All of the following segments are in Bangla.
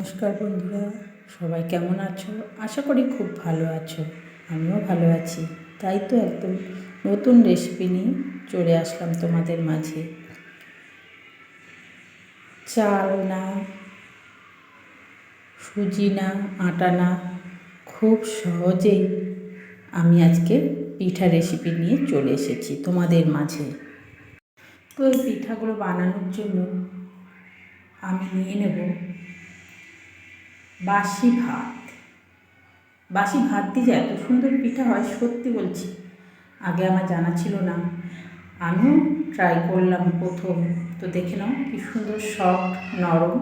নমস্কার বন্ধুরা, সবাই কেমন আছো? আশা করি খুব ভালো আছো, আমিও ভালো আছি। তাই তো একদম নতুন রেসিপি নিয়ে চলে আসলাম তোমাদের মাঝে। চাল না, সুজি না, আটা না, খুব সহজেই আমি আজকে পিঠা রেসিপি নিয়ে চলে এসেছি তোমাদের মাঝে। তো এই পিঠাগুলো বানানোর জন্য আমি নিয়ে নেব বাসি ভাত বাসি ভাত দিয়ে যে এত সুন্দর পিঠা হয়, সত্যি বলছি, আগে আমার জানা ছিল না। আমিও ট্রাই করলাম প্রথম। তো দেখে নাও কি সুন্দর সফট নরম।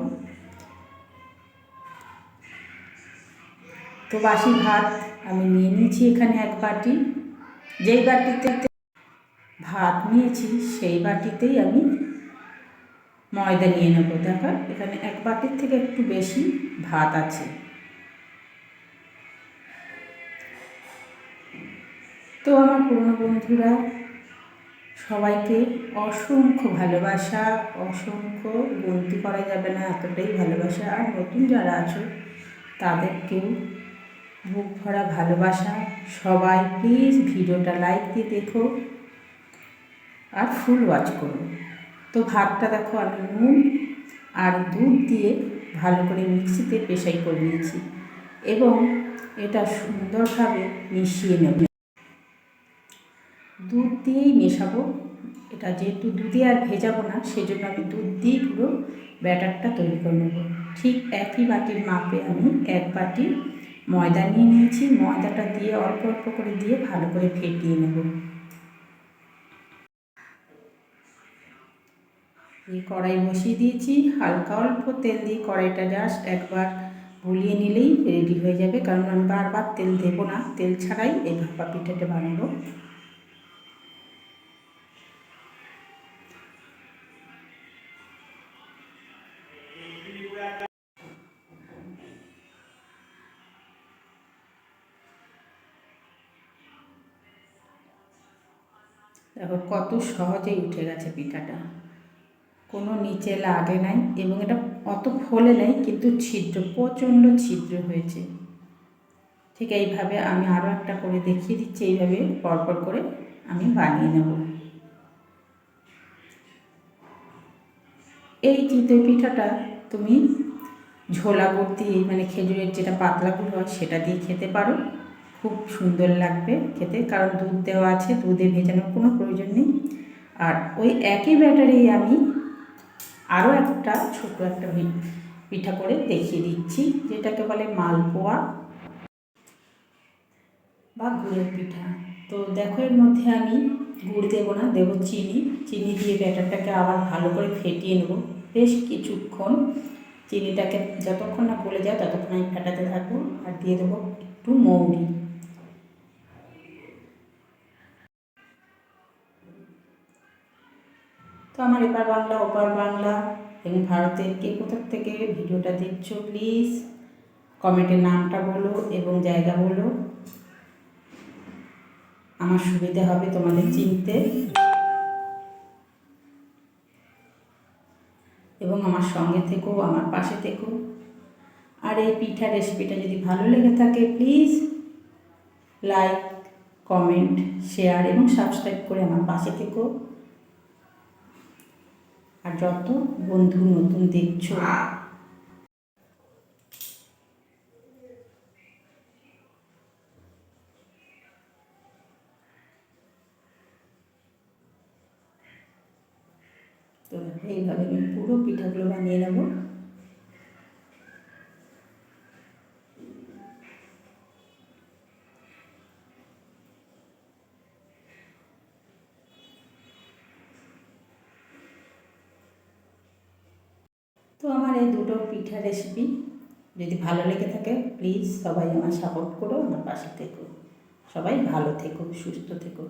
তো বাসি ভাত আমি নিয়ে নিয়েছি এখানে এক বাটি। যেই বাটিতে ভাত নিয়েছি, সেই বাটিতেই আমি ময়দা নিয়ে নেব। দেখো, এখানে এক বাটির থেকে একটু বেশি ভাত আছে। তো আমার পুরনো বন্ধুরা, সবাইকে অসংখ্য ভালোবাসা, অসংখ্য বলতে করা যাবে না, এতটাই ভালোবাসা। আর নতুন যারা আছো, তাদেরকেও বুক ভরা ভালোবাসা। সবাই প্লিজ ভিডিওটা লাইক দিয়ে দেখো, আর ফুল ওয়াচ করো। তো ভাতটা দেখো আমি নুন আর দুধ দিয়ে ভালো করে মিক্সিতে পেশাই করে নিয়েছি এবং এটা সুন্দরভাবে মিশিয়ে নেব। দুধ দিয়েই মেশাবো। এটা যেহেতু দুধে আর ভেজাবো না, সেজন্য আমি দুধ দিয়েই পুরো ব্যাটারটা তৈরি করে নেব। ঠিক একই বাটির মাপে আমি এক বাটি ময়দা নিয়ে নিয়েছি। ময়দাটা দিয়ে অল্প অল্প করে দিয়ে ভালো করে ফেটিয়ে নেব। এই কড়াই বসিয়ে দিয়েছি, হালকা অল্প তেল দিয়ে কড়াইটা জাস্ট একবার ভুলিয়ে নিলেই রেডি হয়ে যাবে, কারণ আমি বারবার তেল দেবো না, তেল ছাড়াই এই ভাপা পিঠাটা বানাবো। দেখো কত সহজেই উঠে গেছে পিঠাটা। কোনো নিচে লাগে নাই এবং এটা অত ফোলে নাই, কিন্তু ছিদ্র, প্রচণ্ড ছিদ্র হয়েছে। ঠিক এইভাবে আমি আরও একটা করে দেখিয়ে দিচ্ছি, এইভাবে পরপর করে আমি বানিয়ে নেব। এই চিতই পিঠাটা তুমি ঝোলা গুড় মানে খেজুরের যেটা পাতলা হয় সেটা দিয়ে খেতে পারো। খুব সুন্দর লাগবে খেতে, কারণ দুধ দেওয়া আছে, দুধে ভেজানোর কোনো প্রয়োজন নেই। আর ওই একই ব্যাটারি আমি আরও একটা ছোটো একটা পিঠা করে দেখিয়ে দিচ্ছি, যেটাকে বলে মালপোয়া বা গুড়ের পিঠা। তো দেখো এর মধ্যে আমি গুড় দেবো না, দেবো চিনি। চিনি দিয়ে ব্যাটারটাকে আবার ভালো করে ফেটিয়ে নেব। বেশ কিছুক্ষণ চিনিটাকে যতক্ষণ না গলে যায় ততক্ষণ আমি ফেটাতে থাকব আর দিয়ে দেবো একটু মৌরি। তো আমার এপার বাংলা, ওপার বাংলা এবং ভারতের কে কোথার থেকে ভিডিওটা দেখছ প্লিজ কমেন্টের নামটা বলো এবং জায়গা বলো। আমার সুবিধা হবে তোমাদের চিনতে। এবং আমার সঙ্গে থেকো, আমার পাশে থেকো। আর এই পিঠা রেসিপিটা যদি ভালো লেগে থাকে প্লিজ লাইক কমেন্ট শেয়ার এবং সাবস্ক্রাইব করে আমার পাশে থেকো। আর যত বন্ধু নতুন দেখছ। তো এইভাবে আমি পুরো পিঠাগুলো বানিয়ে নেব। তো আমার এই দুটো পিঠা রেসিপি যদি ভালো লেগে থাকে প্লিজ সবাই আমার সাপোর্ট করো, আমার পাশে থেকো। সবাই ভালো থেকো, সুস্থ থেকো।